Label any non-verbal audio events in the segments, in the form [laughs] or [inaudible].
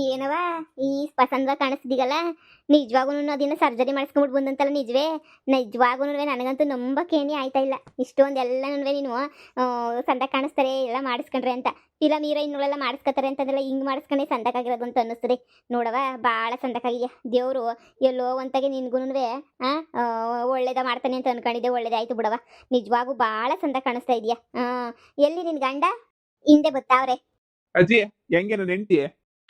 ಏನವ ಈ ಪಸಂದ ಕಾಣಿಸ್ತಿದೀಗಲ್ಲ? ನಿಜವಾಗೂ ಅದನ್ನ ಸರ್ಜರಿ ಮಾಡಿಸ್ಕೊಂಡ್ಬಿಟ್ಟು ಬಂದಂತಲ್ಲ ನಿಜವೇ? ನಿಜವಾಗೂ ನನಗಂತೂ ನಂಬಕ್ಕೇನೇ ಆಯ್ತಾ ಇಲ್ಲ. ಇಷ್ಟೊಂದು ಎಲ್ಲನೂ ನೀನು ಸಂದ ಕಾಣಿಸ್ತಾರೆ, ಎಲ್ಲ ಮಾಡಿಸ್ಕೊಂಡ್ರೆ ಅಂತ. ಫಿಲಮ್ ಹೀರೋಯಿನ್ಗಳೆಲ್ಲ ಮಾಡಿಸ್ಕೊತಾರೆ ಅಂತಂದ್ರೆ ಹಿಂಗ್ ಮಾಡಿಸ್ಕೊಂಡೆ ಸಂದಕ್ಕಾಗಿರೋದು ಅಂತ ಅನ್ನಿಸ್ತದೆ. ನೋಡವ ಭಾಳ ಸಂದಕ್ಕಾಗಿದ್ಯಾ. ದೇವರು ಎಲ್ಲೋ ಒಂತಾಗೆ ನಿನ್ಗೂ ಆ ಒಳ್ಳೇದ ಮಾಡ್ತಾನೆ ಅಂತ ಅನ್ಕೊಂಡಿದ್ದೆ ಒಳ್ಳೇದಾಯ್ತು ಬಿಡವ ನಿಜವಾಗೂ ಭಾಳ ಸಂದ ಕಾಣಿಸ್ತಾ ಇದೆಯಾ. ಎಲ್ಲಿ ನಿನ್ ಗಂಡ? ಹಿಂದೆ ಬತ್ತಾವ್ರೆ. ಅಜ್ಜಿ, ಹೆಂಗೆ ನನ್ನ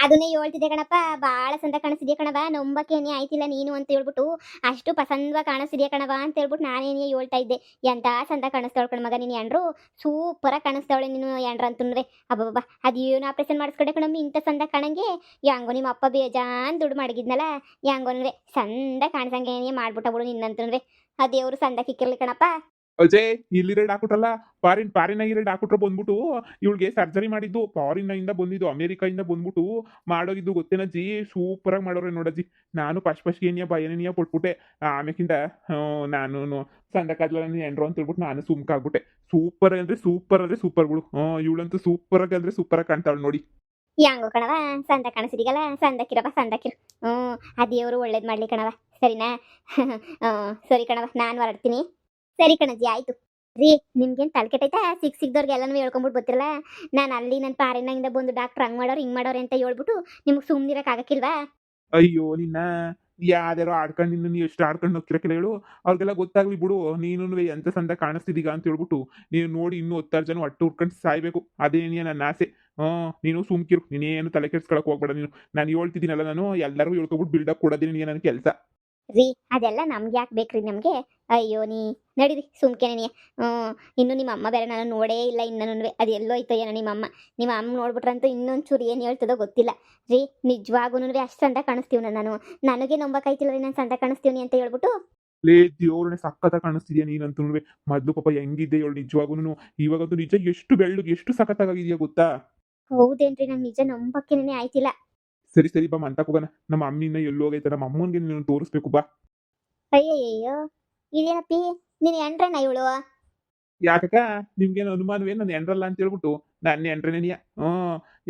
ಅದನ್ನೇ ಹೇಳ್ತಿದ್ದೆ ಕಣಪ್ಪ ಭಾಳ ಚಂದ ಕಾಣಿಸಿದ್ಯಾ ಕಣವ ನಂಬಕ್ಕೇನೆ ಆಯ್ತಿಲ್ಲ ನೀನು ಅಂತ ಹೇಳ್ಬಿಟ್ಟು, ಅಷ್ಟು ಪಸಂದವಾಗಿ ಕಾಣಿಸ್ತಿದ್ಯಾ ಕಣವ ಅಂತ ಹೇಳ್ಬಿಟ್ಟು ನಾನೇನೇ ಹೇಳ್ತಾ ಇದ್ದೆ. ಎಂತ ಚಂದ ಕಣ ಮಗ ನೀನು ಎಂಡ್ರು ಸೂಪರಾಗಿ ಕಾಣಿಸ್ತಾವಳೆ ನೀನು ಎಂಡ್ರ ಅಂತಂದ್ರೆ ಅಬ್ಬಬ್ಬ ಅದೇನು ಆಪ್ರೇಷನ್ ಮಾಡಿಸ್ಕೊಂಡೆ ಕಣಮ್ಮ ಇಂಥ ಚಂದ ಕಾಣಂಗೆ? ಯಾಂಗೋ ನಿಮ್ಮ ಅಪ್ಪ ಬೇಜಾನ್ ದುಡ್ಡು ಮಾಡಿದ್ನಲ್ಲ? ಯಾಂಗೋನ್ವೆ ಸಂದ ಕಾಣಿಸಂಗೆ ಮಾಡ್ಬಿಟ್ಟ ಬಿಡು ನಿನ್ನಂತಂದ್ರೆ ಆ ದೇವ್ರು ಸಂದ ಕಿಕ್ಕಿರ್ಲಿ ಕಣಪ್ಪ. ಅಜಯ್, ಇಲ್ಲಿರೋ ಡಾಕ್ಟ್ರಲ್ಲ ಫಾರಿನ್ ಫಾರಿನಾಗಿರೋ ಡಾಕ್ಟ್ರ್ ಬಂದ್ಬಿಟ್ಟು ಇವಳಿಗೆ ಸರ್ಜರಿ ಮಾಡಿದ್ದು. ಫಾರಿನ್ ಇಂದ ಬಂದಿದ್ದು ಅಮೇರಿಕಾಯಿಂದ ಬಂದ್ಬಿಟ್ಟು ಮಾಡೋಗಿದ್ದು ಸೂಪರ್ ಆಗಿ ಮಾಡೋರೆ ನೋಡಜ್ಜಿ ನಾನು ಫಸ್ಟ್ ಫಸ್ಟ್ ಏನಿಯ ಭಯನೇನಿಯ ಪಟ್ಬಿಟ್ಟೆ. ಆಮೇಕಿಂದ ನಾನು ಸಂದಕಾದ್ಲ ಎಂಡ್ರು ಅಂತ ಹೇಳ್ಬಿಟ್ಟು ನಾನು ಸುಮ್ಕಾಗ್ಬಿಟ್ಟೆ ಸೂಪರ್ ಅಂದ್ರೆ ಸೂಪರ್ ಅಂದ್ರೆ ಸೂಪರ್ಗಳು ಹ್ಞೂ ಇವಳಂತೂ ಸೂಪರ್ ಆಗಿ ಅಂದ್ರೆ ಸೂಪರ್ ಆಗಿ ಕಾಣ್ತಾವಳು ನೋಡಿ. ಯಾಂಗೋ ಕಣವ ಸಂದ ಕಾಣಿಸಿದೀಗಲ್ಲ? ಸಂದಕ್ಕಿರಪ್ಪ ಸಂದಕ್ಕಿರು ಹ್ಞೂ ಆ ಅವರು ಒಳ್ಳೇದು ಮಾಡ್ಲಿ ಕಣವ ಸರಿನಾ? [laughs] ಸರಿ ಕಣವ ನಾನು ಹೊರಡ್ತೀನಿ. ಸರಿ ಕಣಜ್ಜಿ, ಆಯ್ತು. ರೀ, ನಿಮ್ಗೇನು ತಲೆ ಕೆಟ್ಟೈತಾ? ಸಿಕ್ ಸಿಕ್ದವ್ರಿಗೆ ಎಲ್ಲನೂ ಹೇಳ್ಕೊಂಬಿಟ್ಟು ಬರ್ತಿರಲ್ಲ ನಾನು ಅಲ್ಲಿ ನನ್ನ ಪಾರಿನಾಗಿಂದ ಬಂದು ಡಾಕ್ಟರ್ ಹಂಗ್ ಮಾಡೋರು ಹಿಂಗ್ ಮಾಡೋರು ಅಂತ ಹೇಳ್ಬಿಟ್ಟು ನಿಮ್ಗೆ ಸುಮ್ಮನಿರಕ್ಕೆ ಆಗಕ್ಕಿಲ್ವಾ? ಅಯ್ಯೋ, ನಿನ್ನ ಯಾವ್ದಾರೋ ಆಡ್ಕೊಂಡು ನಿನ್ನ ನೀವು ಎಷ್ಟು ಆಡ್ಕೊಂಡು ಹೋಗ್ತಿರಕ್ಕಿಲ್ಲ ಹೇಳು. ಅವ್ರಿಗೆಲ್ಲ ಗೊತ್ತಾಗ್ಲಿ ಬಿಡು. ನೀನು ಎಂತ ಸಂದ ಕಾಣಿಸ್ತಿದೀಗ ಅಂತ ಹೇಳ್ಬಿಟ್ಟು ನೀನು ನೋಡಿ ಇನ್ನೂ ಹತ್ತಾರು ಜನ ಒಟ್ಟು ಹುಡ್ಕೊಂಡು ಸಾಯ್ಬೇಕು. ಅದೇನೇ ನನ್ನ ಆಸೆ. ಹ್ಮ್ ನೀನು ಸುಮ್ಕಿರು. ನೀನೇನು ತಲೆ ಕೆಡ್ಸ್ಕೊಳಕ್ ಹೋಗ್ಬೇಡ ನೀನು. ನಾನು ಹೇಳ್ತಿದ್ದೀನಲ್ಲ ನಾನು. ಎಲ್ಲರಿಗೂ ಹೇಳ್ಕೊಬಿಟ್ಟು ಬಿಲ್ಡಪ್ ಕೊಡೋದೇ ನೀನು ನನ್ನ ಕೆಲಸ. ರೀ ಅದೆಲ್ಲ ನಮ್ಗೆ ಯಾಕೆ ಬೇಕ್ರಿ ನಮಗೆ? ಅಯ್ಯೋ ನೀ ನಡೀರಿ ಸುಮ್ಕೆ ನೀ. ಇನ್ನು ನಿಮ್ಮ ಅಮ್ಮ ಬೇರೆ ನಾನು ನೋಡೇ ಇಲ್ಲ ಇನ್ನೂ ಅದು ಎಲ್ಲೋ ಐತೋ ಏನೋ ನಿಮ್ಮ ಅಮ್ಮ. ನಿಮ್ಮ ಅಮ್ಮ ನೋಡ್ಬಿಟ್ರಂತೂ ಇನ್ನೊಂಚೂರು ಏನು ಹೇಳ್ತದೋ ಗೊತ್ತಿಲ್ಲ. ರೀ ನಿಜವಾಗೂ ಅಷ್ಟು ಸಂತ ಕಾಣಿಸ್ತೀವಿ ನಾನು ನನಗೆ ನಂಬಕ್ಕಾಯ್ತಿಲ್ಲ ರೀ ನಾನು ಸಂತ ಕಾಣಿಸ್ತೀವಿ ಅಂತ ಹೇಳ್ಬಿಟ್ಟು? ಲೇ ದೇವ್ರನ್ನೇ ಸಖತ್ತ ಕಾಣಿಸ್ತಿದ್ಯಾ ನೀನಂತೂ ಮೊದ್ಲು ಪಾಪ ಹೆಂಗಿದ್ದೆ ಹೇಳು ನಿಜವಾಗೂ ಇವಾಗಂತೂ ನಿಜ ಎಷ್ಟು ಬೆಳ್ಳಗೆ ಎಷ್ಟು ಸಖತ್ತಾಗಿದೆಯಾ ಗೊತ್ತಾ? ಹೌದೇನ್ರಿ ನಂಗೆ ನಿಜ ನಂಬಕ್ಕೇನೆ ಆಯ್ತಿಲ್ಲ. ಸರಿ ಸರಿ ಬಾ ಮಂತಕ್ ಹೋಗೋಣ ನಮ್ಮ ಅಮ್ಮಿನ ಎಲ್ಲೋ ಹೋಗೈತೆ ನಮ್ಮ ಅಮ್ಮನಿಗೆ ನೀನು ತೋರಿಸ್ಬೇಕು ಬಾ. ಅಯ್ಯಯ್ಯೋ ಇದೇನಪ್ಪಿ ನೀನು ಎಂಟ್ರೇನ ಇವಳು? ಯಾಕಕ್ಕ ನಿಮ್ಗೇನು ಅನುಮಾನವೇ ನಾನು ಎಂಡ್ರಲ್ಲ ಅಂತ ಹೇಳ್ಬಿಟ್ಟು ನಾನು ಎಂಡ್ರೇನೇನಿಯ ಹ್ಞೂ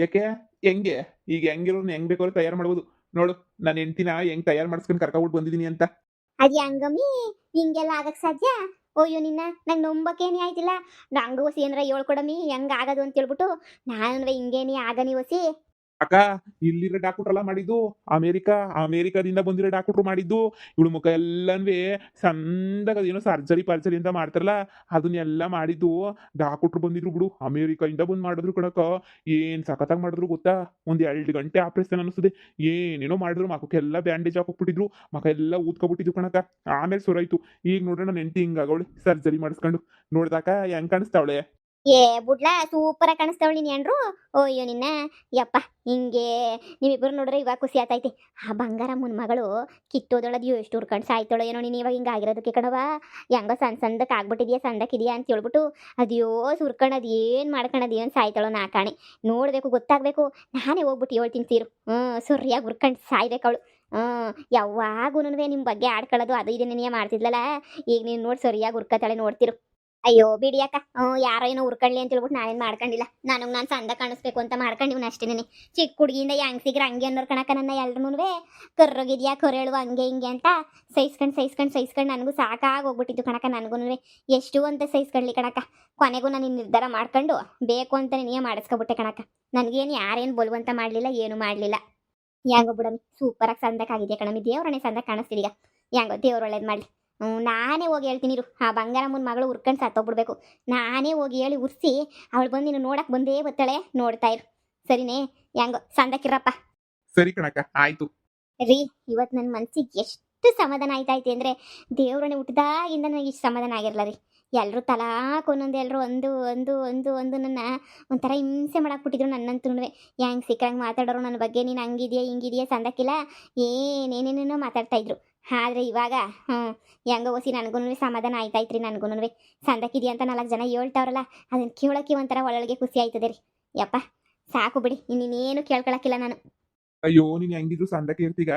ಯಾಕೆ? ಹೆಂಗೆ? ಈಗ ಹೆಂಗಿರೋ ಹೆಂಗ್ ಬೇಕಾದ್ರೂ ತಯಾರು ಮಾಡ್ಬೋದು. ನೋಡು ನಾನು ಎಂಟಿನ ಹೆಂಗ್ ತಯಾರು ಮಾಡಿಸ್ಕೊಂಡು ಕರ್ಕೊಂಡ್ಬಿಟ್ಟು ಬಂದಿದ್ದೀನಿ ಅಂತ. ಅದು ಹಂಗಮ್ಮಿ ಹಿಂಗೆಲ್ಲ ಆಗಕ್ಕೆ ಸಾಧ್ಯ? ಅಯ್ಯೋ ನಿನ್ನ ನಂಗೆ ನಂಬಕ್ಕೇನೆ ಆಯ್ತಿಲ್ಲ. ನಂಗೂ ಹೊಸಿ ಏನಾರ ಹೇಳ್ಕೊಡಮ್ಮಿ ಹೆಂಗ್ ಆಗದು ಅಂತ ಹೇಳ್ಬಿಟ್ಟು ನಾನು ಹಿಂಗೇನಿ ಆಗನಿ ಹೊಸಿ. ಅಕ್ಕ, ಇಲ್ಲಿರೋ ಡಾಕ್ಟ್ರಲ್ಲ ಮಾಡಿದ್ದು, ಅಮೇರಿಕಾ, ಅಮೇರಿಕಾದಿಂದ ಬಂದಿರೋ ಡಾಕ್ಟ್ರು ಮಾಡಿದ್ದು. ಇವಳು ಮುಖ ಎಲ್ಲನ್ವೇ ಸಂದಾಗ ಅದೇನೋ ಸರ್ಜರಿ, ಪರ್ಜರಿ ಅಂತ ಮಾಡ್ತಾರಲ್ಲ, ಅದನ್ನೆಲ್ಲ ಮಾಡಿದ್ದು. ಡಾಕ್ಟ್ರು ಬಂದಿದ್ರು ಬಿಡು ಅಮೇರಿಕಾಯಿಂದ ಬಂದು ಮಾಡಿದ್ರು ಕಣಕ್ಕ. ಏನ್ ಸಖತ್ತಾಗಿ ಮಾಡಿದ್ರು ಗೊತ್ತಾ? ಒಂದು ಎರಡು ಗಂಟೆ ಆಪರೇಷನ್ ಅನಿಸ್ತದೆ ಏನೇನೋ ಮಾಡಿದ್ರು ಮಖಕ್ಕೆಲ್ಲ ಬ್ಯಾಂಡೇಜ್ ಹಾಕೋಗ್ಬಿಟ್ಟಿದ್ರು ಮಖ ಎಲ್ಲ ಊದ್ಕೊಬಿಟ್ಟಿದ್ರು ಕಣಕ್ಕ. ಆಮೇಲೆ ಸುರಾಯ್ತು ಈಗ ನೋಡೋಣ ನೆಂಟಿ ಹಿಂಗಾಗವಳೆ ಸರ್ಜರಿ ಮಾಡಿಸ್ಕೊಂಡು. ನೋಡ್ದಾಕ ಹೆಂಗ್ ಕಾಣಿಸ್ತಾವಳೆ? ಏ, ಬುಡ್ಲ ಸೂಪರ್ ಆಗಿ ಕಾಣಿಸ್ತಾವಳಿ ನೀನು ಏನ್ರು ಅಯ್ಯೋ, ನಿನ್ನ, ಯಪ್ಪ, ಹಿಂಗೆ. ನೀವಿಬ್ಬರು ನೋಡ್ರೆ ಇವಾಗ ಖುಷಿ ಆತೈತಿ. ಆ ಬಂಗಾರ ಮುನ್ ಮಗಳು ಕಿತ್ತೋದೊಳದು ಎಷ್ಟು ಹುರ್ಕೊಂಡು ಸಾಯ್ತಾಳೋ ಏನೋ ನೀನು ಇವಾಗ ಹಿಂಗೆ ಆಗಿರೋದಕ್ಕೆ ಕಣವ ಹೆಂಗೋ ಸಣ್ಣ ಸಣ್ಣದಕ್ಕೆ ಆಗ್ಬಿಟ್ಟಿದ್ಯಾ ಸಣ್ಣಕ್ಕಿದ್ಯಾ ಅಂತ ಹೇಳ್ಬಿಟ್ಟು ಅದ್ಯೋ ಸುರ್ಕಣ ಏನು ಮಾಡ್ಕೊಳದು ಏನು ಸಾಯ್ತಾಳೋ ನಾ ಕಾಣೆ. ನೋಡಬೇಕು, ಗೊತ್ತಾಗಬೇಕು. ನಾನೇ ಹೋಗ್ಬಿಟ್ಟು ಹೇಳ್ತೀನಿ ಸೀರು ಹ್ಞೂ ಸುರ್ಯಾಗಿ ಹುರ್ಕೊಂಡು ಸಾಯ್ಬೇಕು ಅವಳು ಹ್ಞೂ ಯಾವಾಗೂ ನಿಮ್ಮ ಬಗ್ಗೆ ಆಡ್ಕೊಳ್ಳೋದು ಅದು ಇದನ್ನೇ ಮಾಡ್ತಿದ್ಲಲ್ಲ ಈಗ ನೀನು ನೋಡಿ, ಸರಿಯಾಗಿ ಹುರ್ಕತಾಳೆ ನೋಡ್ತಿರು. ಅಯ್ಯೋ ಬಿಡಿ ಅಕ್ಕ. ಯಾರೋ ಏನೋ ಉರ್ಕೊಳ್ಳಿ ಅಂತ ಹೇಳ್ಬಿಟ್ಟು ನಾನೇನು ಮಾಡ್ಕೊಂಡಿಲ್ಲ. ನನಗೆ ನಾನು ಸಂದ ಕಾಣಿಸ್ಬೇಕು ಅಂತ ಮಾಡ್ಕೊಂಡಿವ್ನ ಅಷ್ಟೇನೆ ಚಿಕ್ಕ ಹುಡುಗಿಯಿಂದ ಹೆಂಗ್ಸಿಗ್ರ ಹಂಗೆ ಅನ್ನೋರ್ ಕಣಕ ನನ್ನ ಎಲ್ರೂ ಕರ್ರೋಗಿದ್ಯಾ ಕೊರೇಳು ಹಂಗೆ ಹಿಂಗೆ ಅಂತ ಸಹಿಸ್ಕೊಂಡು ಸಹಿಸ್ಕೊಂಡು ಸಹಿಸ್ಕೊಂಡು ನನಗೂ ಸಾಕಾಗಿ ಹೋಗ್ಬಿಟ್ಟಿತ್ತು ಕಣಕ ನನಗೂ ಎಷ್ಟು ಅಂತ ಸಹಿಸ್ಕೊಳ್ಳಿ ಕಣಕ ಕೊನೆಗೂ ನಾನು ನಿರ್ಧಾರ ಮಾಡ್ಕೊಂಡು ಬೇಕು ಅಂತ ನೀನೇ ಮಾಡಿಸ್ಕೊಬಿಟ್ಟೆ ಕಣಕ ನನಗೇನು ಯಾರೇನು ಬೋಲುವಂತ ಮಾಡಲಿಲ್ಲ, ಏನು ಮಾಡಲಿಲ್ಲ. ಹೆಂಗೋ ಬಿಡಮಿ ಸೂಪರಾಗಿ ಸಂದಕ್ಕಾಗಿದೆ ಕಣಮಿ ದೇವ್ರನೇ ಸಂದಕ್ಕೆ ಕಾಣಿಸ್ತಿದೀಗ. ಹೆಂಗೋ ದೇವ್ರು ಒಳ್ಳೇದು ಮಾಡಲಿ. ನಾನೇ ಹೋಗಿ ಹೇಳ್ತೀನಿ ಇರು. ಆ ಬಂಗಾರಮ್ಮನ ಮಗಳು ಉರ್ಕೊಂಡು ಸತ್ತೋಗ್ಬಿಡ್ಬೇಕು. ನಾನೇ ಹೋಗಿ ಹೇಳಿ ಉರ್ಸಿ ಅವಳು ಬಂದು ನೀನು ನೋಡಕ್ ಬಂದೇ ಬತ್ತಾಳೆ. ನೋಡ್ತಾ ಇರು. ಸರಿನೇ? ಹೆಂಗೋ? ಸಂದಕ್ಕಿರಪ್ಪ. ಸರಿ ಕಣಕ್ಕ ಆಯ್ತು. ರೀ ಇವತ್ತು ನನ್ನ ಮನ್ಸಿಗೆ ಎಷ್ಟು ಸಮಾಧಾನ ಆಯ್ತೈತೆ ಅಂದ್ರೆ ದೇವ್ರನ್ನೇ ಹುಟ್ಟಿದಾಗಿಂದ ನನಗೆ ಇಷ್ಟು ಸಮಾಧಾನ ಆಗಿರಲ್ಲ ರೀ. ಎಲ್ಲರೂ ತಲಾಕ್ ಒಂದೊಂದು ಎಲ್ಲರೂ ಒಂದು ಒಂದು ಒಂದು ಒಂದು ನನ್ನ ಒಂಥರ ಹಿಂಸೆ ಮಾಡಾಕ್ಬಿಟ್ಟಿದ್ರು ನನ್ನಂತೂ ಹೆಂಗೆ ಸಿಕ್ಕಂಗೆ ಮಾತಾಡೋರು ನನ್ನ ಬಗ್ಗೆ? ನೀನು ಹಂಗಿದೆಯಾ ಹಿಂಗಿದೆಯಾ ಸಂದಕ್ಕಿಲ್ಲ? ಏನೇನೇನೇನೋ ಮಾತಾಡ್ತಾ ಇದ್ರು. ಆದರೆ ಇವಾಗ ಹ್ಞೂ ಹೆಂಗೋ ಓಸಿ ನನಗೂ ಸಮಾಧಾನ ಆಯ್ತಾಯ್ತು ರೀ ನನಗೂ ಸಂದಕ್ಕಿದೆಯಾ ಅಂತ ನಾಲ್ಕು ಜನ ಹೇಳ್ತಾವ್ರಲ್ಲ ಅದನ್ನು ಕೇಳೋಕೆ ಒಂಥರ ಒಳಗೆ ಖುಷಿ ಆಯ್ತದೆ ರೀ. ಯಪ್ಪ, ಸಾಕು ಬಿಡಿ ಇನ್ನೇನು ಕೇಳ್ಕೊಳಕ್ಕಿಲ್ಲ ನಾನು. ಅಯ್ಯೋ, ನೀನ್ ಹೆಂಗಿದ್ರು ಸಂದಕ್ಕೆ ಇರ್ತೀಗ?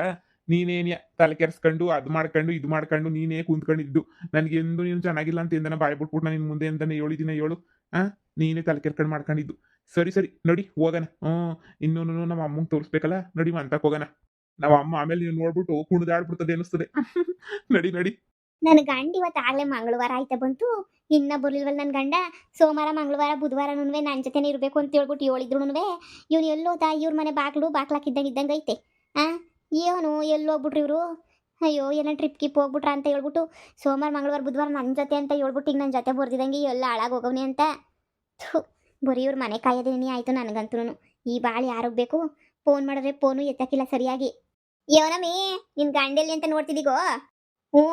ನೀನೇನ್ಯ ತಲೆ ಕೆರ್ಸ್ಕೊಂಡು, ಅದ್ ಮಾಡ್ಕೊಂಡು, ಇದು ಮಾಡ್ಕೊಂಡು, ನೀನೇ ಕುಂತ್ಕೊಂಡಿದ್ದು ನನಗೆ ಎಂದು ನೀನು ಚೆನ್ನಾಗಿಲ್ಲ ಅಂತ ಎಂದನ ಬಾಯ್ ಬಿಟ್ಬಿಟ್ಟು ನಿನ್ ಮುಂದೆ ಎಂದನೇ ಹೇಳಿದಿನ ಹೇಳು. ಆ, ನೀನೇ ತಲೆ ಕೆರ್ಕೊಂಡು ಮಾಡ್ಕೊಂಡಿದ್ದು. ಸರಿ ಸರಿ, ನೋಡಿ, ಹೋಗೋಣ. ಹ್ಞೂ ಇನ್ನೂ ನಮ್ಮ ಅಮ್ಮಂಗೆ ತೋರಿಸ್ಬೇಕಲ್ಲ, ನೋಡಿ ಮಂತಕ್ಕೆ ಹೋಗೋಣ. ನಮ್ಮ ಅಮ್ಮ ಆಮೇಲೆ ನೀನು ನೋಡ್ಬಿಟ್ಟು ಕುಣಿದಾಡ್ಬಿಡ್ತದೆ ಅನಿಸ್ತದೆ [laughs] ನಡಿ ನಡಿ. ನನ್ನ ಗಂಡ ಇವತ್ತು ಆಗ್ಲೇ ಮಂಗಳವಾರ ಆಯ್ತ ಬಂತು. ಇನ್ನ ಬರ್ಲಿಲ್ವಲ್ಲ ನನ್ನ ಗಂಡ? ಸೋಮವಾರ ಮಂಗಳವಾರ ಬುಧವಾರನೂ ನನ್ನ ಜೊತೆನೇ ಇರಬೇಕು ಅಂತ ಹೇಳ್ಬಿಟ್ಟು ಹೇಳಿದ್ರು ಇವನು ಎಲ್ಲೋದ ಇವ್ರ ಮನೆ ಬಾಗ್ಲು ಬಾಗ್ಲಾಕಿದ್ದಂಗೆ ಇದ್ದಂಗೆ ಐತೆ. ಆ? ಇವನು ಎಲ್ಲೋಗ್ಬಿಟ್ರು ಇವರು? ಅಯ್ಯೋ ಏನೋ ಟ್ರಿಪ್ ಕಿಪ್ ಹೋಗ್ಬಿಟ್ರ ಅಂತ ಹೇಳ್ಬಿಟ್ಟು ಸೋಮವಾರ ಮಂಗಳವಾರ ಬುಧವಾರ ನನ್ನ ಜೊತೆ ಅಂತ ಹೇಳ್ಬಿಟ್ಟು ಈಗ ನನ್ನ ಜೊತೆ ಬರ್ದಿದಂಗೆ ಎಲ್ಲ ಹಾಳಾಗೋಗವ್ನೆ ಅಂತ. ಬರಿ ಬರೀ ಇವ್ರ ಮನೆ ಕಾಯೋದೇನಿ ಆಯ್ತು ನನಗಂತೂನು ಈ ಬಾಳಿ ಯಾರಿಗೆ ಬೇಕು? ಫೋನ್ ಮಾಡಿದ್ರೆ ಫೋನು ಎತ್ತಕ್ಕಿಲ್ಲ ಸರಿಯಾಗಿ. ಯೋನಮಿ ನಿನ್ ಗಂಡೆಲ್ಲಿ ಅಂತ ನೋಡ್ತಿದಿಗೋ? ಹ್ಞೂ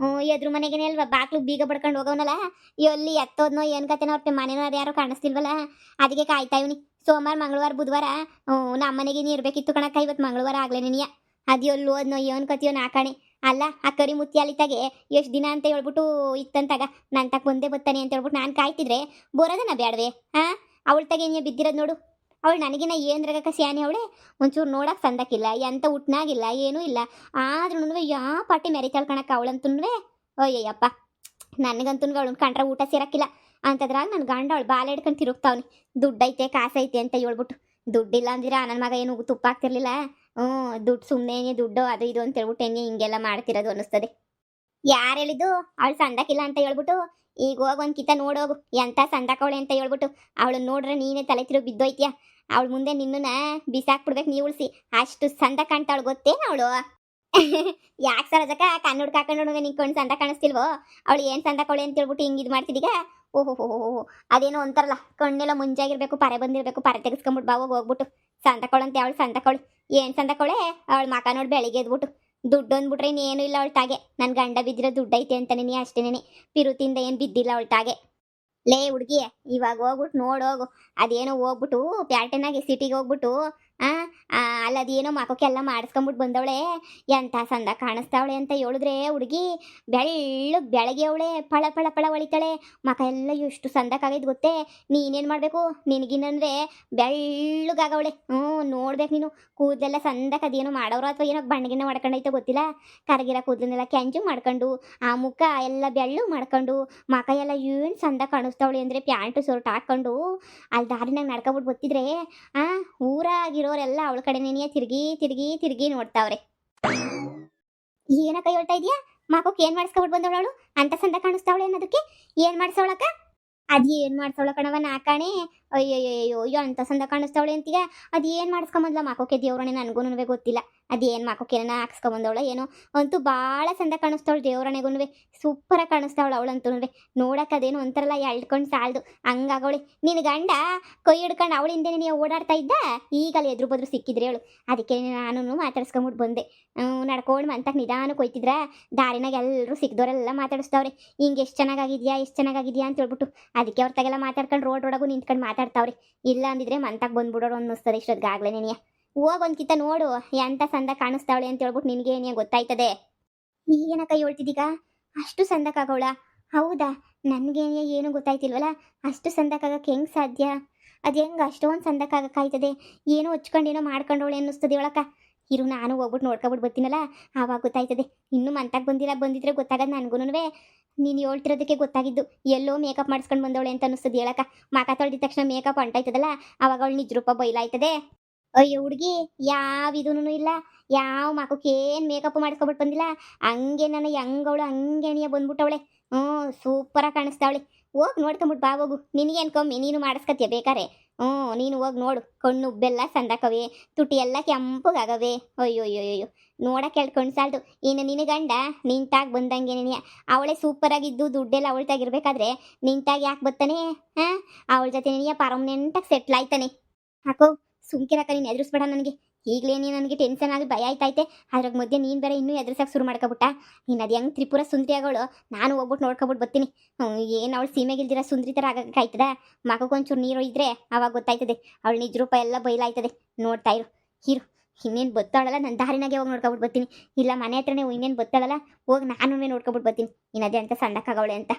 ಹ್ಞೂ, ಎದ್ರು ಮನೆಗೇನೆ ಅಲ್ವಾ ಬಾಕ್ಲು ಬೀಗ ಬಡ್ಕೊಂಡು ಹೋಗವನಲ್ಲ? ಎಲ್ಲಿ ಎತ್ತೋದ್ನೋ ಏನ್ ಕತೆನೋ ಅವ್ರ ಮನೇನೋ ಅದು ಯಾರೋ ಕಾಣಿಸ್ತಿಲ್ವಲ್ಲ? ಅದಕ್ಕೆ ಕಾಯ್ತಾ ಇವ್ನಿ. ಸೋಮವಾರ, ಮಂಗಳವಾರ, ಬುಧವಾರ, ಹ್ಞೂ ನಮ್ಮ ಮನೆಗೆ ನೀ ಇರ್ಬೇಕಿತ್ತು ಕಣಕ್ಕ ಇವತ್ತು ಮಂಗಳವಾರ ಆಗ್ಲೇ ನಿನಿಯ ಅದು ಎಲ್ಲಿ ಏನ್ ಕತಿಯೋ ನಾಕಾಣೆ ಅಲ್ಲ, ಆ ಕರಿ ಮುತ್ತಿ ಅಲಿತಾಗೆ ಎಷ್ಟು ದಿನ ಅಂತ ಹೇಳ್ಬಿಟ್ಟು ಇತ್ತಂತಾಗ. ನನ್ನ ತಕ್ಕ ಬಂದೇ ಬತ್ತಾನೆ ಅಂತ ಹೇಳ್ಬಿಟ್ಟು ನಾನು ಕಾಯ್ತಿದ್ರೆ ಬೋರದನ ಬ್ಯಾಡ್ವೆ, ಹಾ? ಅವಳ ತಗೆ ನೀ ಬಿದ್ದಿರೋದು ನೋಡು. ಅವಳು ನನಗಿನ ಏನ್ರಾಗಕ್ಕ ಸ್ಯಾನಿ ಅವಳೆ? ಒಂಚೂರು ನೋಡಕ್ ಸಂದಕ್ಕಿಲ್ಲ, ಎಂತ ಉಟ್ನಾಗಿಲ್ಲ ಏನೂ ಇಲ್ಲ. ಆದ್ರೂ ಯಾ ಪಾಟಿ ಮೆರಿತಾಳ್ ಕಣಕ್ಕ ಅವಳಂತೂ ಅಯ್ಯಯ್ಯಪ್ಪ ನನಗಂತೂ ಅವಳು ಕಂಡ್ರೆ ಊಟ ಸೇರಕ್ಕಿಲ್ಲ. ಅಂತದ್ರಾಗ ನನ್ನ ಗಂಡ ಅವಳು ಬಾಲ ಹಿಡ್ಕೊಂಡು ತಿರುಗ್ತಾವ್ನಿ. ದುಡ್ಡೈತೆ, ಕಾಸೈತೆ ಅಂತ ಹೇಳ್ಬಿಟ್ಟು. ದುಡ್ಡಿಲ್ಲ ಅಂದಿರ ನನ್ನ ಮಗ ಏನು ತುಪ್ಪ ಆಗ್ತಿರ್ಲಿಲ್ಲ ಹ್ಞೂ, ದುಡ್ಡು ಸುಮ್ಮನೆ ದುಡ್ಡು ಅದು ಇದು ಅಂತ ಹೇಳ್ಬಿಟ್ಟು ಹೆಂಗೆ ಹಿಂಗೆಲ್ಲ ಮಾಡ್ತಿರೋದು ಅನ್ನಿಸ್ತದೆ. ಯಾರು ಹೇಳಿದ್ದು? ಅವಳು ಸಂದಕ್ಕಿಲ್ಲ ಅಂತ ಹೇಳ್ಬಿಟ್ಟು. ಈಗ ಹೋಗಿ ಒಂದು ಕಿತ ನೋಡೋಗು ಎಂತ ಸಂದಕವಳೆ ಅಂತ ಹೇಳ್ಬಿಟ್ಟು. ಅವಳು ನೋಡ್ರೆ ನೀನೇ ತಲೆ ತಿರುಗಿ ಬಿದ್ದೋಯ್ತೀಯ? ಅವಳು ಮುಂದೆ ನಿನ್ನನ್ನ ಬಿಸಾಕ್ಬಿಡ್ಬೇಕು ನೀವು ಉಳಿಸಿ. ಅಷ್ಟು ಸಂದ ಕಾಣ್ತಾವಳು ಗೊತ್ತೇನು ಅವಳು? [laughs] ಯಾಕೆ ಸರ್ ಅದಕ್ಕೆ? ಕಣ್ಣುಡ್ ಕಾಕೊಂಡು ಕಣ್ಣು ಸಂದ ಕಾಣಿಸ್ತಿಲ್ವೋ? ಅವಳು ಏನು ಸಂದಕವಳೆ ಅಂತ ಹೇಳ್ಬಿಟ್ಟು ಹಿಂಗೆ ಇದು ಮಾಡ್ತಿದ್ದೀಗ ಓಹೋ ಅದೇನೋ ಒಂಥರಲ್ಲ. ಕಣ್ಣೆಲ್ಲ ಮುಂಜಾಗಿರ್ಬೇಕು, ಪರೆ ಬಂದಿರಬೇಕು, ಪರೆ ತೆಗೆಸ್ಕೊಂಬಿಟ್ಟು ಬಾವಾಗ ಹೋಗ್ಬಿಟ್ಟು. ಸಂತಕೊಳಂತೆ ಅವಳು ಏನ್ ಏನು ಸಂತಕೊಳೆ ಅವಳು ಮಕ ನೋಡಿ ಬೆಳಿಗ್ಗೆ ಎದ್ಬಿಟ್ಟು. ದುಡ್ಡು ಅಂದ್ಬಿಟ್ರೆ ಇನ್ನೇನು ಇಲ್ಲ ಅವಳ ತಾಗೆ. ನನ್ನ ಗಂಡ ಬಿದ್ದಿರೋ ದುಡ್ಡು ಐತೆ ಅಂತ ನೀ ಅಷ್ಟೇನೆ ಪಿರುತಿಂದ ಏನು ಬಿದ್ದಿಲ್ಲ ಅವಳ ತಾಗೆ. ಲೇ ಹುಡುಗಿ ಇವಾಗ ಹೋಗ್ಬಿಟ್ಟು ನೋಡೋಗು ಅದೇನೋ ಹೋಗ್ಬಿಟ್ಟು ಪ್ಯಾಟೆನಾಗೆ ಸಿಟಿಗೆ ಹೋಗ್ಬಿಟ್ಟು ಅಲ್ಲ ಅದೇನೋ ಮಖಕ್ಕೆಲ್ಲ ಮಾಡಿಸ್ಕೊಂಬಿಟ್ಟು ಬಂದವಳೆ. ಎಂಥ ಸಂದ ಕಾಣಿಸ್ತಾವಳೆ ಅಂತ ಹೇಳಿದ್ರೆ ಹುಡುಗಿ ಬೆಳ್ಳು ಬೆಳಗ್ಗೆ ಅವಳೆ ಫಳ ಫಳ ಪಳ ಹೊಳಿತಾಳೆ. ಮಕ ಎಲ್ಲ ಎಷ್ಟು ಸಂದಕ್ಕಾಗೈದು ಗೊತ್ತೇ? ನೀನೇನು ಮಾಡಬೇಕು? ನಿನಗಿನ್ನಂದ್ರೆ ಬೆಳ್ಳಗಾಗವಳೆ. ಹ್ಞೂ, ನೋಡ್ಬೇಕು ನೀನು. ಕೂದಲೆಲ್ಲ ಸಂದಕ್ಕೆ ಅದೇನೋ ಮಾಡೋರು ಅಥವಾ ಏನೋ ಬಣ್ಣಗಿನ ಮಾಡ್ಕೊಂಡೈತೆ ಗೊತ್ತಿಲ್ಲ. ಕರಗಿರ ಕೂದಲನ್ನೆಲ್ಲ ಕೆಂಜು ಮಾಡ್ಕೊಂಡು, ಆ ಮುಖ ಎಲ್ಲ ಬೆಳ್ಳು ಮಾಡ್ಕೊಂಡು, ಮಕ ಎಲ್ಲ ಏನು ಸಂದ ಕಾಣಿಸ್ತಾವಳೆ ಅಂದರೆ ಪ್ಯಾಂಟು, ಶರ್ಟ್ ಹಾಕ್ಕೊಂಡು ಅಲ್ಲಿ ದಾರಿನಾಗ ನಡ್ಕೊಬಿಟ್ಟು ಗೊತ್ತಿದ್ರೆ ಆ ಊರಾಗಿರೋರೆಲ್ಲ ಅವಳ ಕಡೆ ನೆನೆಯ ತಿರುಗಿ ತಿರುಗಿ ತಿರುಗಿ ನೋಡ್ತಾವ್ರೆ. ಏನಕ್ಕ ಹೇಳ್ತಾ ಇದೀಯಾ ಮಾಕೋಕ್ ಏನ್ ಮಾಡಿಸ್ಕೊಬಿಟ್ಟು ಬಂದವಳು ಅವಳು? ಅಂತ ಸಂದ ಕಾಣಿಸ್ತಾವಳೆ ಅನ್ನೋದಕ್ಕೆ? ಏನ್ ಮಾಡ್ಸೋಳಕ ಅದ್ ಏನ್ ಮಾಡ್ಸವಳ ಕಣವ ನಾಕಾಣೆ ಅಯ್ಯಯ್ಯೋ ಅಯ್ಯೋ, ಅಂತ ಸಂದ ಕಾಣಿಸ್ತಾವಳೆ ಅಂತೀಗ ಅದ್ ಏನ್ ಮಾಡಿಸ್ಕೊಂಬಂದ್ಲ ಮಾಕೋಕೆ ದೇವ್ರಣೆ ನನಗೂನುವೆ ಗೊತ್ತಿಲ್ಲ. ಅದೇನ್ ಮಾಕೋಕೆನ ಹಾಕ್ಸ್ಕೊಂಬಂದವಳ ಏನೋ? ಅಂತೂ ಭಾಳ ಸಂದ ಕಾಣಿಸ್ತಾವಳು ದೇವ್ರಣೆಗೂನುವೆ ಸೂಪರಾಗಿ ಕಾಣಿಸ್ತಾವಳು ಅವಳಂತೂನುವೆ. ನೋಡಕ್ ಅದೇನು ಒಂಥರಲ್ಲ ಎಳ್ಕೊಂಡು ಸಾಲ್ದು ಹಂಗಾಗವಳೆ ನಿನ್ ಗಂಡ ಕೈ ಹಿಡ್ಕೊಂಡು ಅವಳಿಂದ ನೀವು ಓಡಾಡ್ತಾ ಇದ್ದ? ಈಗ ಎದ್ರು ಬದ್ರು ಸಿಕ್ಕಿದ್ರೆ ಹೇಳು. ಅದಕ್ಕೆ ನಾನು ಮಾತಾಡ್ಸ್ಕೊಂಬಿಟ್ಟು ಬಂದೆ. ನಡ್ಕೊಂಡು ಮಂತಕ್ಕೆ ನಿಧಾನಕ್ಕೆ ಕೊಯ್ತಿದ್ರ? ದಾರಿನಾಗ ಎಲ್ಲರೂ ಸಿಕ್ದವರೆಲ್ಲ ಮಾತಾಡಿಸ್ತಾವ್ರೆ. ಹಿಂಗೆ ಎಷ್ಟು ಚೆನ್ನಾಗಿದ್ಯಾ ಎಷ್ಟು ಚೆನ್ನಾಗಿದ್ಯಾ ಅಂತ ಹೇಳ್ಬಿಟ್ಟು. ಅದಕ್ಕೆ ಅವ್ರ ತಗೆಲ್ಲ ಮಾತಾಡ್ಕೊಂಡು ರೋಡ್ ಒಳಗೂ ನಿಂತ್ಕೊಂಡು ಮಾತಾಡ್ತಾವ್ರೆ. ಇಲ್ಲ ಅಂದಿದ್ರೆ ಮಂತಕ್ಕೆ ಬಂದ್ಬಿಡೋರು ಅನ್ನಿಸ್ತದೆ ಇಷ್ಟೊತ್ತಿಗಾಗ್ಲೇ ನಿನಗೆ ಒಂದ್ ಕಿತ ನೋಡು, ಎಂತ ಸಂದ ಕಾಣಿಸ್ತಾವಳೆ ಅಂತ ಹೇಳ್ಬಿಟ್ಟು ನಿನಗೆ ಏನೇ ಗೊತ್ತಾಯ್ತದೆ? ಏನಕ್ಕ ಹೇಳ್ತಿದ್ದೀಗ? ಅಷ್ಟು ಸಂದಕ್ಕಾಗೋಳ ಹೌದಾ? ನನಗೆ ಏನು ಗೊತ್ತಾಯ್ತಿಲ್ವಲ್ಲ ಅಷ್ಟು ಸಂದಕ್ಕಾಗಕ್ಕೆ ಹೆಂಗ್ ಸಾಧ್ಯ? ಅದು ಹೆಂಗೆ ಅಷ್ಟೊಂದು ಸಂದಕ್ಕಾಗಕ್ಕಾಯ್ತದೆ ಏನೋ ಹಚ್ಕೊಂಡೇನೋ ಮಾಡ್ಕೊಂಡವಳೆ ಅನ್ನಿಸ್ತದೆ ಒಳಕ ಇರು ನಾನು ಹೋಗ್ಬಿಟ್ಟು ನೋಡ್ಕೊಬಿಟ್ಟು ಬರ್ತೀನಲ್ಲ ಆವಾಗ ಗೊತ್ತಾಯ್ತದೆ. ಇನ್ನೂ ಮಂತಾಗ ಬಂದಿಲ್ಲ, ಬಂದಿದ್ರೆ ಗೊತ್ತಾಗದ್ ನನಗೂ ನೀನು ಹೇಳ್ತಿರೋದಕ್ಕೆ ಗೊತ್ತಾಗಿದ್ದು. ಎಲ್ಲೋ ಮೇಕಪ್ ಮಾಡಿಸ್ಕೊಂಡು ಬಂದವಳೆ ಅಂತ ಅನಿಸ್ತದೆ ಹೇಳಕ್ಕ. ಮಾಕ ತೊಳೆದಿದ ತಕ್ಷಣ ಮೇಕಪ್ ಅಂಟಾಯ್ತದಲ್ಲ ಅವಾಗ ಅವಳು ನಿಜ ರೂಪ ಬೈಲಾಯ್ತದೆ. ಅಯ್ಯೋ ಹುಡುಗಿ, ಯಾವ ಇದೂನು ಇಲ್ಲ. ಯಾವ ಮಕ್ಕಕ್ಕೆ ಏನು ಮೇಕಪ್ ಮಾಡಿಸ್ಕೊಬಿಟ್ಟು ಬಂದಿಲ್ಲ. ಹಂಗೆ ನನ್ನ ಹೆಂಗವಳು ಹಂಗೆ ಅಣಿಯ ಬಂದ್ಬಿಟ್ಟವಳೆ. ಹ್ಞೂ ಸೂಪರಾಗಿ ಕಾಣಿಸ್ತಾವಳೆ. ಹೋಗಿ ನೋಡ್ಕೊಂಬಿಟ್ಟು ಬಾ ಹೋಗು. ನಿನಗೇನು ಕಮ್ಮಿ? ನೀನು ಮಾಡಿಸ್ಕತ್ಯ ಬೇಕಾರೆ? ಹ್ಞೂ, ನೀನು ಹೋಗಿ ನೋಡು. ಕಣ್ಣು ಉಬ್ಬೆಲ್ಲ ಸಂದಾಕವೆ. ತುಟಿ ಎಲ್ಲ ಕೆಂಪಗಾಗವೆ. ಅಯ್ಯೋ ಅಯ್ಯೋ ಅಯ್ಯೋ ನೋಡಕ್ಕೆ ಹೇಳಿ ಕಣ್ಸಾಲ್ದು. ಇನ್ನು ನಿನ್ನ ಗಂಡ ನಿಂತಾಗ ಬಂದಂಗೆ ಅವಳೆ ಅವಳೇ ಸೂಪರಾಗಿದ್ದು, ದುಡ್ಡೆಲ್ಲ ಅವಳ್ತಾಗಿರ್ಬೇಕಾದ್ರೆ ನಿಂತಾಗ ಯಾಕೆ ಬರ್ತಾನೆ ಹಾಂ? ಅವಳ ಜೊತೆ ನೆನೆಯ ಪರ್ಮನೆಂಟಾಗಿ ಸೆಟ್ಲ್ ಆಯ್ತಾನೆ. ಹಾಕೋ, ಸುಮ್ಕಿರಕ್ಕ, ನೀನು ಎದುರಿಸ್ಬೇಡ ನನಗೆ. ಈಗಲೇ ನೀನು ನನಗೆ ಟೆನ್ಷನ್ ಆಗಿ ಭಯ ಆಯ್ತೈತೆ ಅದ್ರಾಗ ಮಧ್ಯೆ ನೀನು ಬೇರೆ ಇನ್ನೂ ಎದುರ್ಸಕ್ಕೆ ಶುರು ಮಾಡ್ಕೊಬಿಟ್ಟ. ನೀನು ಅದು ಹೆಂಗೆ ತ್ರಿಪುರ ಸುಂದರಿ ಆಗೋಳು? ನಾನು ಹೋಗ್ಬಿಟ್ಟು ನೋಡ್ಕೊಬಿಟ್ಟು ಬರ್ತೀನಿ. ಏನು ಅವಳು ಸೀಮೆಗಿಲ್ದಿರ ಸುಂದರಿ ಥರ ಆಗಕ್ಕಾಯ್ತದ ಮಗಕ್ಕೊಂಚೂರು ನೀರು ಇದ್ದರೆ ಅವಾಗ ಗೊತ್ತಾಯ್ತದೆ. ಅವಳು ನಿಜ ರೂಪ ಎಲ್ಲ ಬೈಲಾಯ್ತದೆ. ನೋಡ್ತಾ ಇರು. ಹೀರು ಇನ್ನೇನು ಬತ್ತಾಳಲ್ಲ? ನನ್ನ ದಾರಿನಾಗೆ ಹೋಗಿ ನೋಡ್ಕೊಬಿಟ್ಟು ಬರ್ತೀನಿ. ಇಲ್ಲ ಮನೆ ಹತ್ರನೇ ಇನ್ನೇನು ಬತ್ತಾಳಲ್ಲ? ಹೋಗಿ ನಾನು ನೋಡ್ಕೊಬಿಟ್ಟು ಬರ್ತೀನಿ. ಇನ್ನದೇ ಅಂತ ಸಣ್ಣಕ್ಕಾಗವಳೆ ಅಂತ.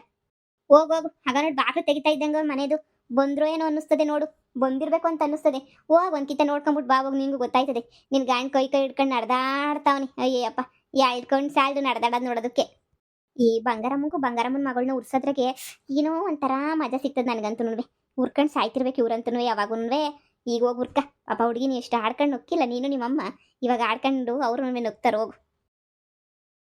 ಹೋಗೋಗು ಹೋಗು. ನೋಡಿ ಬಾಗಿಲು ತೆಗಿತಾ ಇದ್ದಂಗೆ ಮನೆದು. ಬಂದ್ರೋ ಏನೋ ಅನ್ನಿಸ್ತದೆ ನೋಡು. ಬಂದಿರ್ಬೇಕು ಅಂತ ಅನ್ನಿಸ್ತದೆ. ಓ, ಒಂದ್ಕಿತ ನೋಡ್ಕೊಂಬಿಟ್ಟು ಬಾ ಹೋಗಿ ನಿಂಗೂ ಗೊತ್ತಾಯ್ತದೆ. ನಿನ್ ಗಾಯನ್ ಕೈ ಕೈ ಹಿಡ್ಕೊಂಡು ನಡೆದಾಡ್ತಾವನಿ. ಅಯ್ಯಪ್ಪ ಎಳ್ಕೊಂಡು ಸಾಲ್ದು ನಡೆದಾಡೋದು ನೋಡೋದಕ್ಕೆ. ಈ ಬಂಗಾರಮ್ಮಗೂ ಬಂಗಾರಮ್ಮನ ಮಗಳನ್ನ ಉರ್ಸೋದ್ರಾಗೆ ಏನೋ ಒಂಥರ ಮಜಾ ಸಿಗ್ತದೆ ನನಗಂತೂ ನೋಡ್ರಿ ಉರ್ಕೊಂಡು ಸಾಯ್ತಿರ್ಬೇಕು ಇವ್ರಂತೂ ಯಾವಾಗೂ ಈಗ ಹೋಗಿ ಉರ್ಕ. ಪಾಪ ಹುಡುಗಿನ ಎಷ್ಟು ಆಡ್ಕೊಂಡು ನೊಕ್ಕಿಲ್ಲ ನೀನು ನಿಮ್ಮಮ್ಮ. ಇವಾಗ ಆಡ್ಕೊಂಡು ಅವ್ರ ನೊಕ್ತಾರೆ ಹೋಗು.